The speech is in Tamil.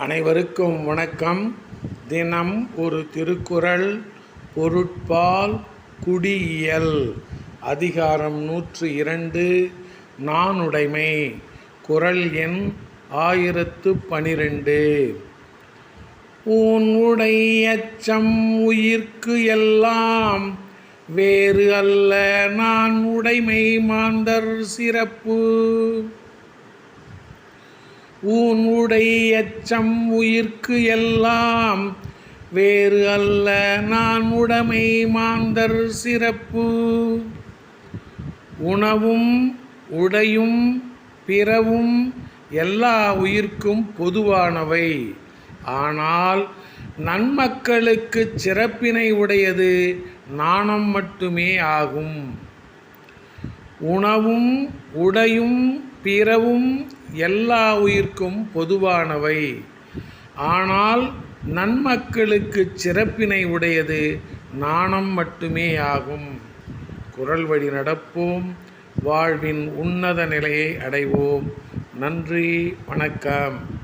அனைவருக்கும் வணக்கம். தினம் ஒரு திருக்குறள் பொருட்பால் குடியியல். அதிகாரம் நூற்று இரண்டு நானுடைமை. குறள் எண் ஆயிரத்து பனிரெண்டு. ஊன் உடை அச்சம் உயிர்க்கு எல்லாம் வேறு அல்ல. நான் உடைமை மாந்தர் சிறப்பு. ஊன் உடை உயிர்க்கு எல்லாம் வேறு அல்ல. நான் உடைமை மாந்தர் சிறப்பு. உணவும் உடையும் பிறவும் எல்லா உயிர்க்கும் பொதுவானவை. ஆனால் நன்மக்களுக்கு சிறப்பினை உடையது நாணம் மட்டுமே ஆகும். உணவும் உடையும் பிறவும் எல்லா உயிர்க்கும் பொதுவானவை. ஆனால் நன்மக்களுக்கு சிறப்பினை உடையது நாணம் மட்டுமே ஆகும். குரல் வழி நடப்போம். வாழ்வின் உன்னத நிலையை அடைவோம். நன்றி. வணக்கம்.